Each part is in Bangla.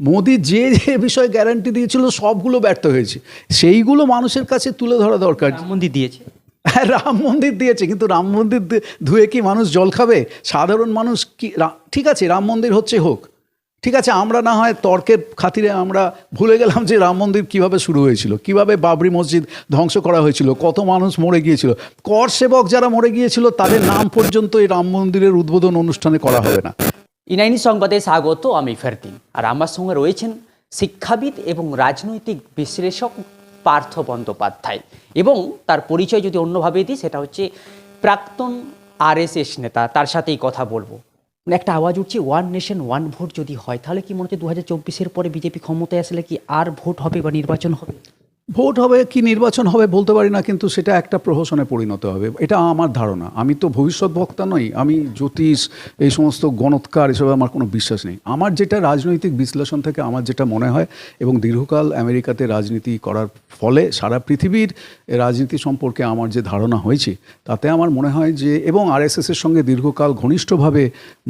মোদি যে যে বিষয়ে গ্যারান্টি দিয়েছিল সবগুলো ব্যর্থ হয়েছে। সেইগুলো মানুষের কাছে তুলে ধরা দরকার। মন্দির দিয়েছে। হ্যাঁ, রাম মন্দির দিয়েছে কিন্তু রাম মন্দির ধুয়ে কি মানুষ জল খাবে? সাধারণ মানুষ কি ঠিক আছে রাম মন্দির হচ্ছে হোক। ঠিক আছে আমরা না হয় তর্কের খাতিরে আমরা ভুলে গেলাম যে রাম মন্দির কীভাবে শুরু হয়েছিল কীভাবে বাবরি মসজিদ ধ্বংস করা হয়েছিল কত মানুষ মরে গিয়েছিল। কর সেবক যারা মরে গিয়েছিল তাদের নাম পর্যন্ত এই রাম মন্দিরের উদ্বোধন অনুষ্ঠানে করা হবে না। ইনাইনি সংবাদে স্বাগত আমি ফেরদিন। আর আমার সঙ্গে রয়েছেন শিক্ষাবিদ এবং রাজনৈতিক বিশ্লেষক পার্থ বন্দ্যোপাধ্যায়। এবং তার পরিচয় যদি অন্যভাবে দিই, সেটা হচ্ছে প্রাক্তন আরএসএস নেতা। তার সাথেই কথা বলব। একটা আওয়াজ উঠছে, ওয়ান নেশন, ওয়ান ভোট যদি হয়, তাহলে কি মনে হচ্ছে দু হাজার চব্বিশের পরে বিজেপি ক্ষমতায় আসলে কি আর ভোট হবে বা নির্বাচন হবে? ভোট হবে, কি নির্বাচন হবে বলতে পারি না, কিন্তু সেটা একটা প্রহসনে পরিণত হবে। এটা আমার ধারণা। আমি তো ভবিষ্যৎ বক্তা নই, আমি জ্যোতিষ, এই সমস্ত গণৎকার, এসবে আমার কোনো বিশ্বাস নেই। আমার যেটা রাজনৈতিক বিশ্লেষণ থেকে আমার যেটা মনে হয়, এবং দীর্ঘকাল আমেরিকাতে রাজনীতি করার ফলে সারা পৃথিবীর রাজনীতি সম্পর্কে আমার যে ধারণা হয়েছে, তাতে আমার মনে হয় যে, এবং আরএসএসের সঙ্গে দীর্ঘকাল ঘনিষ্ঠভাবে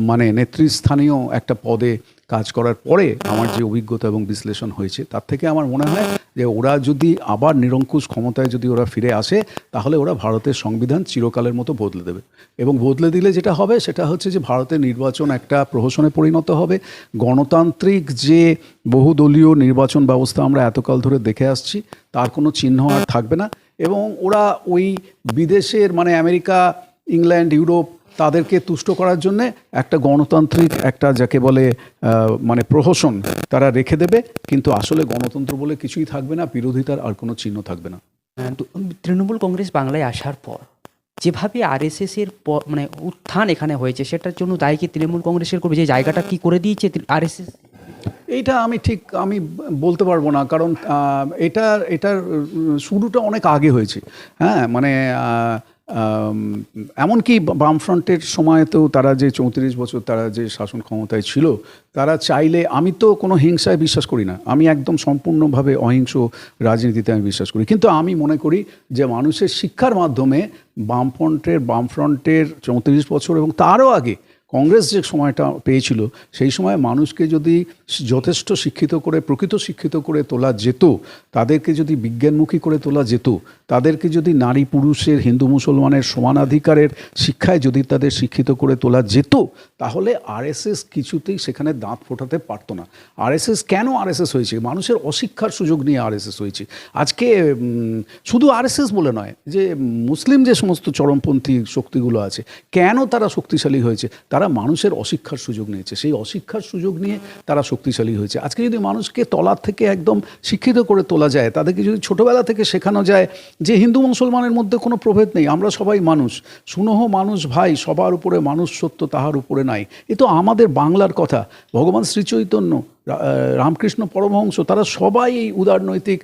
মানে নেতৃস্থানীয় একটা পদে কাজ করার পরে আমার যে অভিজ্ঞতা এবং বিশ্লেষণ হয়েছে, তার থেকে আমার মনে হয় যে ওরা যদি আবার নিরঙ্কুশ ক্ষমতায় যদি ওরা ফিরে আসে, তাহলে ওরা ভারতের সংবিধান চিরকালের মতো বদলে দেবে। এবং বদলে দিলে যেটা হবে, সেটা হচ্ছে যে ভারতের নির্বাচন একটা প্রহসনে পরিণত হবে। গণতান্ত্রিক যে বহুদলীয় নির্বাচন ব্যবস্থা আমরা এতকাল ধরে দেখে আসছি, তার কোনো চিহ্ন আর থাকবে না। এবং ওরা ওই বিদেশের মানে আমেরিকা, ইংল্যান্ড, ইউরোপ তাদেরকে তুষ্ট করার জন্য একটা গণতান্ত্রিক একটা যাকে বলে মানে প্রহসন তারা রেখে দেবে কিন্তু আসলে গণতন্ত্র বলে কিছুই থাকবে না বিরোধিতার আর কোনো চিহ্ন থাকবে না। তৃণমূল কংগ্রেস বাংলায় আসার পর যেভাবে আরএসএস এর প- মানে উত্থান এখানে হয়েছে সেটার জন্য দায়ী কি তৃণমূল কংগ্রেসের করবে যে জায়গাটা কি করে দিয়েছে আরএসএস এইটা আমি ঠিক আমি বলতে পারব না কারণ এটা এটার শুরুটা অনেক আগে হয়েছে। হ্যাঁ মানে এমনকি বামফ্রন্টের সময়তেও তারা যে চৌত্রিশ বছর তারা যে শাসন ক্ষমতায় ছিল, তারা চাইলে, আমি তো কোনো হিংসায় বিশ্বাস করি না। আমি একদম সম্পূর্ণভাবে অহিংস রাজনীতিতে আমি বিশ্বাস করি। কিন্তু আমি মনে করি যে মানুষের শিক্ষার মাধ্যমে বামফ্রন্টের বামফ্রন্টের চৌত্রিশ বছর এবং তারও আগে কংগ্রেস যে সময়টা পেয়েছিল, সেই সময় মানুষকে যদি যথেষ্ট শিক্ষিত করে, প্রকৃত শিক্ষিত করে তোলা যেত, তাদেরকে যদি বিজ্ঞানমুখী করে তোলা যেত, তাদেরকে যদি নারী পুরুষের, হিন্দু মুসলমানের সমানাধিকারের শিক্ষায় যদি তাদের শিক্ষিত করে তোলা যেত, তাহলে আরএসএস কিছুতেই সেখানে দাঁত ফোটাতে পারতো না। আরএসএস কেন আরএসএস হয়েছে? মানুষের অশিক্ষার সুযোগ নিয়ে আরএসএস হয়েছে। আজকে শুধু আরএসএস বলে নয়, যে মুসলিম যে সমস্ত চরমপন্থী শক্তিগুলো আছে, কেন তারা শক্তিশালী হয়েছে? তারা মানুষের অশিক্ষার সুযোগ নিয়েছে। সেই অশিক্ষার সুযোগ নিয়ে তারা শক্তিশালী হয়েছে। আজকে যদি মানুষকে তলার থেকে একদম শিক্ষিত করে তোলা যায়, তাদেরকে যদি ছোটোবেলা থেকে শেখানো যায় যে হিন্দু মুসলমানের মধ্যে কোনো প্রভেদ নেই, আমরা সবাই মানুষ। সুনহ মানুষ ভাই, সবার উপরে মানুষ সত্য তাহার উপরে নাই। এ তো আমাদের বাংলার কথা। ভগবান শ্রীচৈতন্য রামকৃষ্ণ পরমহংস, তারা সবাই এই উদারনৈতিক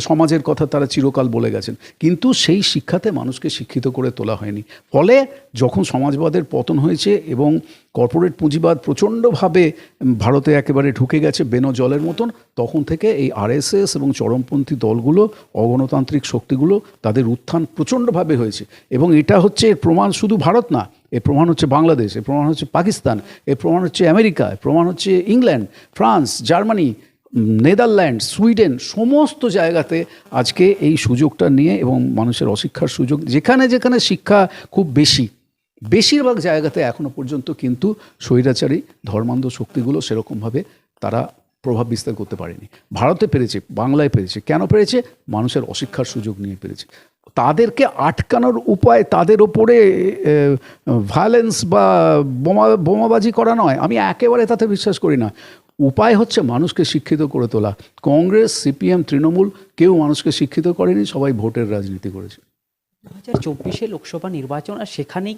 সমাজের কথা তারা চিরকাল বলে গেছেন। কিন্তু সেই শিক্ষাতে মানুষকে শিক্ষিত করে তোলা হয়নি। ফলে যখন সমাজবাদের পতন হয়েছে এবং কর্পোরেট পুঁজিবাদ প্রচণ্ডভাবে ভারতে একেবারে ঢুকে গেছে বেনো জলের মতন, তখন থেকে এই আরএসএস এবং চরমপন্থী দলগুলো, অগণতান্ত্রিক শক্তিগুলো, তাদের উত্থান প্রচণ্ডভাবে হয়েছে। এবং এটা হচ্ছে এর প্রমাণ শুধু ভারত না এর প্রমাণ হচ্ছে বাংলাদেশ, এর প্রমাণ হচ্ছে পাকিস্তান, এর প্রমাণ হচ্ছে আমেরিকা প্রমাণ হচ্ছে England, France, Germany Netherland Sweden, সমস্ত জায়গাতে আজকে এই সুযোগটা নিয়ে এবং মানুষের অশিক্ষার সুযোগ, যেখানে যেখানে শিক্ষা খুব বেশি, বেশিরভাগ জায়গাতে এখনও পর্যন্ত কিন্তু স্বৈরাচারী, ধর্মান্ধ শক্তিগুলো সেরকমভাবে তারা প্রভাব বিস্তার করতে পারেনি। ভারতে পেরেছে, বাংলায় পেরেছে। কেন পেরেছে? মানুষের অশিক্ষার সুযোগ নিয়ে পেরেছে। তাদেরকে আটকানোর উপায় তাদের ওপরে ভায়োলেন্স বা বোমা, বোমাবাজি করা নয়। আমি একেবারে তাতে বিশ্বাস করি না। উপায় হচ্ছে মানুষকে শিক্ষিত করে তোলা। কংগ্রেস, সিপিএম, তৃণমূল কেউ মানুষকে শিক্ষিত করেনি, সবাই ভোটের রাজনীতি করেছে। দু হাজার চব্বিশে লোকসভা নির্বাচন আর সেখানেই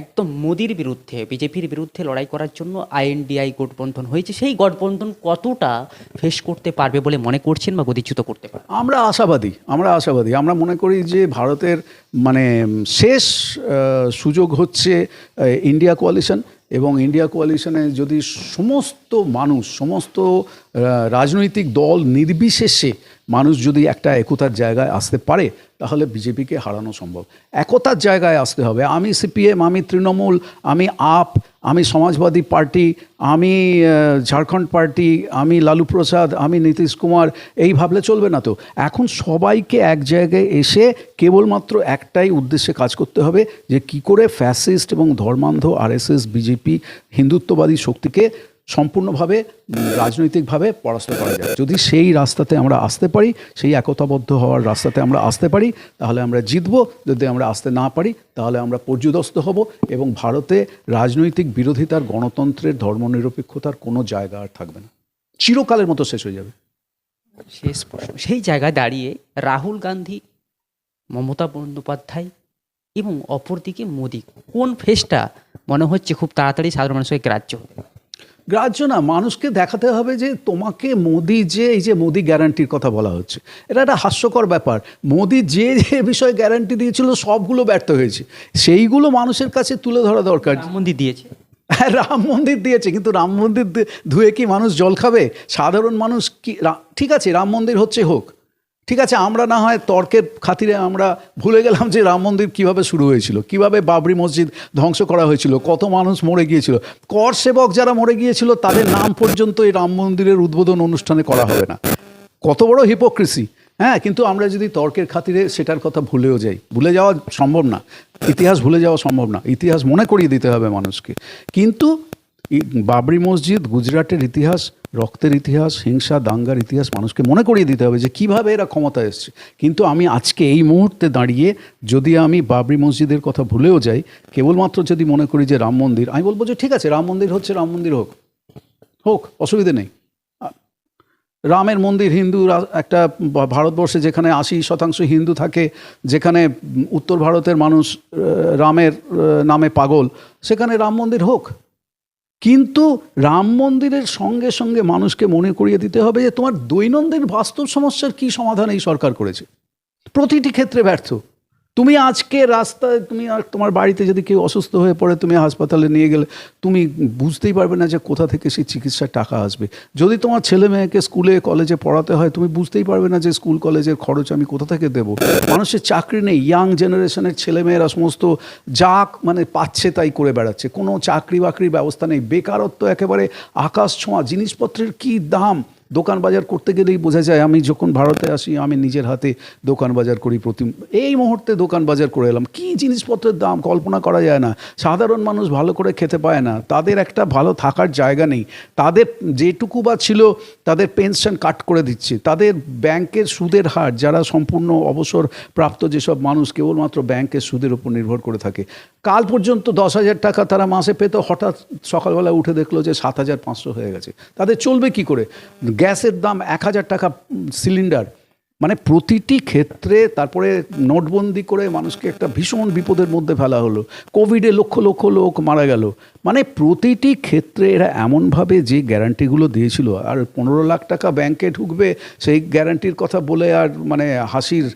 একদম মোদির বিরুদ্ধে, বিজেপির বিরুদ্ধে লড়াই করার জন্য আইএনডিআই গঠবন্ধন হয়েছে। সেই গঠবন্ধন কতটা ফেস করতে পারবে বলে মনে করছেন বা গতিচ্যুত করতে পারবে? আমরা আশাবাদী আমরা আশাবাদী। আমরা মনে করি যে ভারতের মানে শেষ সুযোগ হচ্ছে ইন্ডিয়া কোয়ালিশন এবং ইন্ডিয়া কোয়ালিশনে যদি সমস্ত মানুষ, সমস্ত রাজনৈতিক দল নির্বিশেষে মানুষ যদি একটা একতার জায়গায় আসতে পারে, তাহলে বিজেপিকে হারানো সম্ভব। একতার জায়গায় আসতে হবে। আমি সিপিএম, আমি তৃণমূল, আমি আপ আমি সমাজবাদী পার্টি, আমি ঝাড়খণ্ড পার্টি, আমি লালু প্রসাদ, আমি নীতিশ কুমার, এই ভাবলে চলবে না তো। এখন সবাইকে এক জায়গায় এসে কেবলমাত্র একটাই উদ্দেশ্যে কাজ করতে হবে যে কি করে ফ্যাসিস্ট এবং ধর্মান্ধ আরএসএস, বিজেপি, হিন্দুত্ববাদী শক্তিকে সম্পূর্ণভাবে রাজনৈতিকভাবে পরাস্ত করা যায়। যদি সেই রাস্তাতে আমরা আসতে পারি, সেই একতাবদ্ধ হওয়ার রাস্তাতে আমরা আসতে পারি, তাহলে আমরা জিতবো। যদি আমরা আসতে না পারি, তাহলে আমরা পর্যুদস্ত হব এবং ভারতে রাজনৈতিক বিরোধিতার, গণতন্ত্রের ধর্মনিরপেক্ষতার কোনো জায়গা আর থাকবে না। চিরকালের মতো শেষ হয়ে যাবে। শেষ প্রশ্ন। সেই জায়গায় দাঁড়িয়ে রাহুল গান্ধী, মমতা বন্দ্যোপাধ্যায় এবং অপরদিকে মোদি, কোন ফেসটা মনে হচ্ছে খুব তাড়াতাড়ি সাধারণ মানুষের গ্রাহ্য হবে? গ্রাহ্য না মানুষকে দেখাতে হবে যে তোমাকে মোদি যে এই যে মোদি গ্যারান্টির কথা বলা হচ্ছে এটা একটা হাস্যকর ব্যাপার। মোদি যে যে বিষয়ে গ্যারান্টি দিয়েছিল সবগুলো ব্যর্থ হয়েছে। সেইগুলো মানুষের কাছে তুলে ধরা দরকার। মোদি মন্দির দিয়েছে। হ্যাঁ, রাম মন্দির দিয়েছে কিন্তু রাম মন্দির ধুয়ে কি মানুষ জল খাবে? সাধারণ মানুষ কি ঠিক আছে রাম মন্দির হচ্ছে হোক। ঠিক আছে, আমরা না হয় তর্কের খাতিরে আমরা ভুলে গেলাম যে রাম মন্দির কীভাবে শুরু হয়েছিল, কীভাবে বাবরি মসজিদ ধ্বংস করা হয়েছিল, কত মানুষ মরে গিয়েছিল। কর সেবক যারা মরে গিয়েছিল, তাদের নাম পর্যন্ত এই রাম মন্দিরের উদ্বোধন অনুষ্ঠানে করা হবে না। কত বড় হিপোক্রেসি হ্যাঁ কিন্তু আমরা যদি তর্কের খাতিরে সেটার কথা ভুলেও যাই, ভুলে যাওয়া সম্ভব না। ইতিহাস ভুলে যাওয়া সম্ভব না। ইতিহাস মনে করিয়ে দিতে হবে মানুষকে। কিন্তু বাবরি মসজিদ, গুজরাটের ইতিহাস, রক্তের ইতিহাস, হিংসা, দাঙ্গার ইতিহাস মানুষকে মনে করিয়ে দিতে হবে যে কীভাবে এরা ক্ষমতা এসছে। কিন্তু আমি আজকে এই মুহূর্তে দাঁড়িয়ে যদি আমি বাবরি মসজিদের কথা ভুলেও যাই, কেবলমাত্র যদি মনে করি যে রাম মন্দির, আমি বলব যে ঠিক আছে, রাম মন্দির হচ্ছে রাম মন্দির হোক। হোক, অসুবিধে নেই। রামের মন্দির হিন্দু একটা ভারতবর্ষে যেখানে আশি শতাংশ হিন্দু থাকে, যেখানে উত্তর ভারতের মানুষ রামের নামে পাগল, সেখানে রাম মন্দির হোক। কিন্তু রাম মন্দিরের সঙ্গে সঙ্গে মানুষকে মনে করিয়ে দিতে হবে যে তোমার দৈনন্দিন বাস্তব সমস্যার কি সমাধান এই সরকার করেছে? প্রতিটি ক্ষেত্রে ব্যর্থ। তুমি আজকে রাস্তায় তুমি আর তোমার বাড়িতে যদি কেউ অসুস্থ হয়ে পড়ে, তুমি হাসপাতালে নিয়ে গেলে, তুমি বুঝতেই পারবে না যে কোথা থেকে সেই চিকিৎসার টাকা আসবে। যদি তোমার ছেলে মেয়েকে স্কুলে, কলেজে পড়াতে হয়, তুমি বুঝতেই পারবে না যে স্কুল, কলেজের খরচ আমি কোথা থেকে দেব। মানুষের চাকরি নেই ইয়াং জেনারেশনের ছেলেমেয়েরা সমস্ত যা মানে পাচ্ছে তাই করে বেড়াচ্ছে। কোনো চাকরি বাকরির ব্যবস্থা নেই। বেকারত্ব একেবারে আকাশ ছোঁয়া। জিনিসপত্রের কি দাম? দোকান বাজার করতে গেলেই বোঝা যায়, আমি যখন ভারতে আসি, আমি নিজের হাতে দোকান বাজার করি প্রতি এই মুহূর্তে দোকান বাজার করে এলাম। কী জিনিসপত্রের দাম? কল্পনা করা যায় না। সাধারণ মানুষ ভালো করে খেতে পায় না। তাদের একটা ভালো থাকার জায়গা নেই। তাদের যেটুকু বা ছিল, তাদের পেনশন কাট করে দিচ্ছে। তাদের ব্যাংকের সুদের হার, যারা সম্পূর্ণ অবসর প্রাপ্ত যেসব মানুষ, কেবলমাত্র ব্যাংকের সুদের উপর নির্ভর করে থাকে। কাল পর্যন্ত দশ হাজার টাকা তারা মাসে পেত, হঠাৎ সকালবেলা উঠে দেখল যে সাত হাজার পাঁচশো হয়ে গেছে। তাদের চলবে কি করে? গ্যাসের দাম এক হাজার টাকা সিলিন্ডার। মানে প্রতিটি ক্ষেত্রে তারপরে নোটবন্দি করে মানুষকে একটা ভীষণ বিপদের মধ্যে ফেলা হলো। কোভিডে লক্ষ লক্ষ লোক মারা গেল। মানে প্রতিটি ক্ষেত্রে এরা এমনভাবে যে গ্যারান্টিগুলো দিয়েছিল, আর পনেরো লাখ টাকা ব্যাংকে ঢুকবে, সেই গ্যারান্টির কথা বলে আর মানে হাসির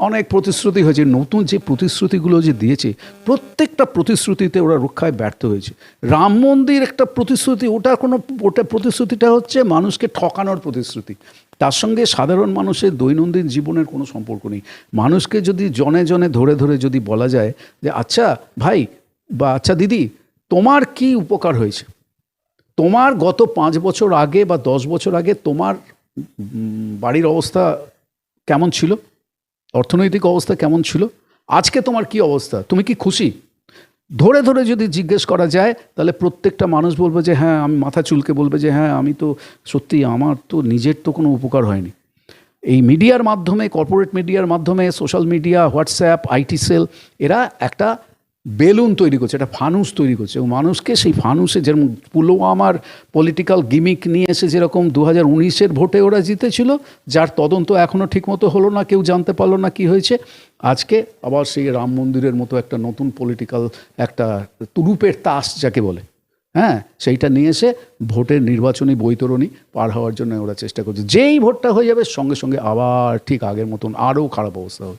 অনেক প্রতিশ্রুতি হয়েছে। নতুন যে প্রতিশ্রুতিগুলো যে দিয়েছে, প্রত্যেকটা প্রতিশ্রুতিতে ওরা রক্ষায় ব্যর্থ হয়েছে। রাম মন্দির একটা প্রতিশ্রুতি, ওটা কোনো, ওটা প্রতিশ্রুতিটা হচ্ছে মানুষকে ঠকানোর প্রতিশ্রুতি। তার সঙ্গে সাধারণ মানুষের দৈনন্দিন জীবনের কোনো সম্পর্ক নেই। মানুষকে যদি জনে জনে ধরে ধরে যদি বলা যায় যে আচ্ছা ভাই বা আচ্ছা দিদি, তোমার কি উপকার হয়েছে? তোমার গত পাঁচ বছর আগে বা দশ বছর আগে তোমার বাড়ির অবস্থা কেমন ছিল? অর্থনৈতিক অবস্থা কেমন ছিল? আজকে তোমার কি অবস্থা? তুমি কি খুশি? ধরে ধরে যদি জিজ্ঞেস করা যায়, তাহলে প্রত্যেকটা মানুষ বলবে যে হ্যাঁ আমি মাথা চুলকে বলবে যে হ্যাঁ আমি তো সত্যি আমার তো নিজের তো কোনো উপকার হয়নি। এই মিডিয়ার মাধ্যমে, কর্পোরেট মিডিয়ার মাধ্যমে, social media, WhatsApp, IT cell, এরা একটা বেলুন তৈরি করছে, একটা ফানুস তৈরি করছে, এবং মানুষকে সেই ফানুসে যেরকম পুলওয়ামার পলিটিক্যাল গিমিক নিয়ে এসে যেরকম দু হাজার উনিশের ভোটে ওরা জিতেছিল, যার তদন্ত এখনও ঠিকমতো হলো না, কেউ জানতে পারল না কি হয়েছে। আজকে আবার সেই রাম মন্দিরের মতো একটা নতুন পলিটিক্যাল একটা তুরুপের তাস যাকে বলে হ্যাঁ সেইটা নিয়ে এসে ভোটের নির্বাচনী বৈতরণী পার হওয়ার জন্য ওরা চেষ্টা করছে। যেই ভোটটা হয়ে যাবে, সঙ্গে সঙ্গে আবার ঠিক আগের মতন আরও খারাপ অবস্থা হবে।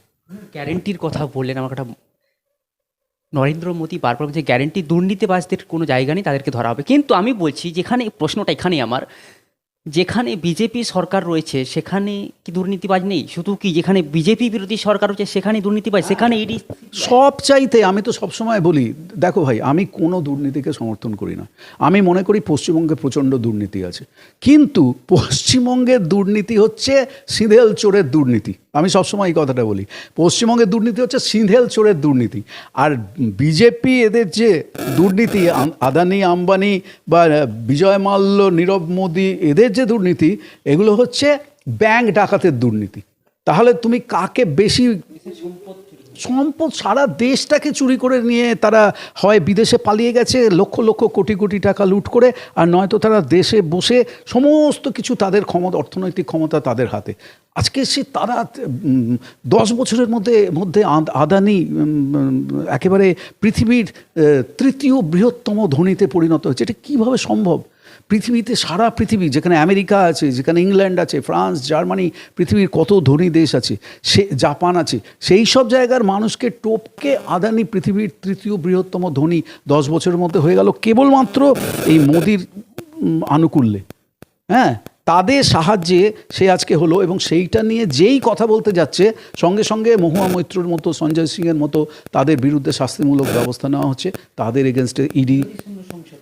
গ্যারেন্টির কথা বললেন আমার একটা নরেন্দ্র মোদী বারবার বলছে, গ্যারেন্টি দুর্নীতিবাজদের কোনো জায়গা নেই, তাদেরকে ধরা হবে। কিন্তু আমি বলছি, যেখানে প্রশ্নটা এখানেই আমার, যেখানে বিজেপি সরকার রয়েছে, সেখানে কি দুর্নীতিবাজ নেই? শুধু কি যেখানে বিজেপি বিরোধী সরকার রয়েছে সেখানে দুর্নীতিবাজ? সেখানে ইডি? সব চাইতে আমি তো সবসময় বলি, দেখো ভাই, আমি কোনো দুর্নীতিকে সমর্থন করি না। আমি মনে করি পশ্চিমবঙ্গে প্রচণ্ড দুর্নীতি আছে। কিন্তু পশ্চিমবঙ্গের দুর্নীতি হচ্ছে সিঁধেল চোরের দুর্নীতি। আমি সবসময় এই কথাটা বলি। পশ্চিমবঙ্গের দুর্নীতি হচ্ছে সিঁধেল চোরের দুর্নীতি। আর বিজেপি এদের যে দুর্নীতি আদানি, আম্বানি বা বিজয় মাল্য, নীরব মোদি এদের যে দুর্নীতি, এগুলো হচ্ছে ব্যাংক ডাকাতের দুর্নীতি। তাহলে তুমি কাকে বেশি সম্পদ সারা দেশটাকে চুরি করে নিয়ে তারা হয় বিদেশে পালিয়ে গেছে, লক্ষ লক্ষ কোটি কোটি টাকা লুট করে, আর নয়তো তারা দেশে বসে সমস্ত কিছু তাদের ক্ষমতা, অর্থনৈতিক ক্ষমতা তাদের হাতে। আজকে সে তারা দশ বছরের মধ্যে মধ্যে আদ- আদানি একেবারে পৃথিবীর তৃতীয় বৃহত্তম ধনীতে পরিণত হয়েছে। এটা কীভাবে সম্ভব? পৃথিবীতে, সারা পৃথিবী, যেখানে আমেরিকা আছে, যেখানে ইংল্যান্ড আছে, ফ্রান্স, জার্মানি, পৃথিবীর কত ধনী দেশ আছে, সে, জাপান আছে, সেই সব জায়গার মানুষকে টোপকে আদানি পৃথিবীর তৃতীয় বৃহত্তম ধনী দশ বছরের মধ্যে হয়ে গেল কেবলমাত্র এই মোদির আনুকূল্যে। হ্যাঁ তাদের সাহায্যে সে আজকে হলো এবং সেইটা নিয়ে যেই কথা বলতে যাচ্ছে, সঙ্গে সঙ্গে মহুয়া মৈত্রর মতো, সঞ্জয় সিংয়ের মতো তাদের বিরুদ্ধে শাস্তিমূলক ব্যবস্থা নেওয়া হচ্ছে, তাদের এগেনস্টে ইডি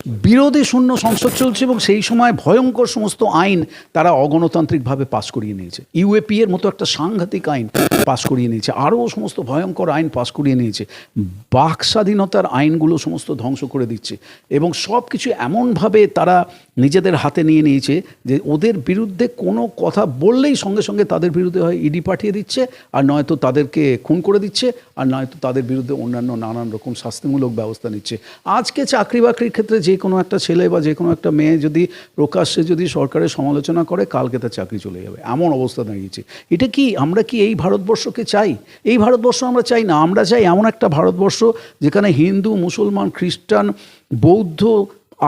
বিরোধী শূন্য সংসদ চলছে এবং সেই সময় ভয়ঙ্কর সমস্ত আইন তারা অগণতান্ত্রিকভাবে পাশ করিয়ে নিয়েছে। ইউএপি এর মতো একটা সাংঘাতিক আইন পাশ করিয়ে নিয়েছে। আরও সমস্ত ভয়ঙ্কর আইন পাশ করিয়ে নিয়েছে। বাক স্বাধীনতার আইনগুলো সমস্ত ধ্বংস করে দিচ্ছে। এবং সব কিছু এমনভাবে তারা নিজেদের হাতে নিয়ে নিয়েছে যে ওদের বিরুদ্ধে কোনো কথা বললেই সঙ্গে সঙ্গে তাদের বিরুদ্ধে হয় ইডি পাঠিয়ে দিচ্ছে, আর নয়তো তাদেরকে খুন করে দিচ্ছে, আর নয়তো তাদের বিরুদ্ধে অন্যান্য নানান রকম শাস্তিমূলক ব্যবস্থা নিচ্ছে। আজকে চাকরি বাকরির ক্ষেত্রে যে কোনো একটা ছেলে বা যে কোনো একটা মেয়ে যদি প্রকাশ্যে যদি সরকারের সমালোচনা করে, কালকে তার চাকরি চলে যাবে। এমন অবস্থা দাঁড়িয়েছে। এটা কি আমরা কি এই ভারতবর্ষকে চাই, এই ভারতবর্ষ আমরা চাই না, আমরা চাই এমন একটা ভারতবর্ষ যেখানে হিন্দু, মুসলমান, খ্রিস্টান, বৌদ্ধ,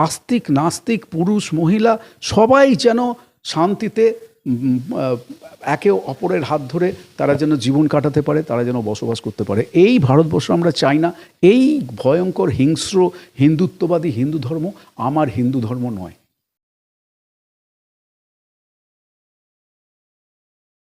আস্তিক, নাস্তিক, পুরুষ, মহিলা সবাই যেন শান্তিতে একে অপরের হাত ধরে তারা যেন জীবন কাটাতে পারে, তারা যেন বসবাস করতে পারে। এই ভারতবর্ষ আমরা চাই না, এই ভয়ঙ্কর হিংস্র হিন্দুত্ববাদী হিন্দু ধর্ম আমার হিন্দু ধর্ম নয়।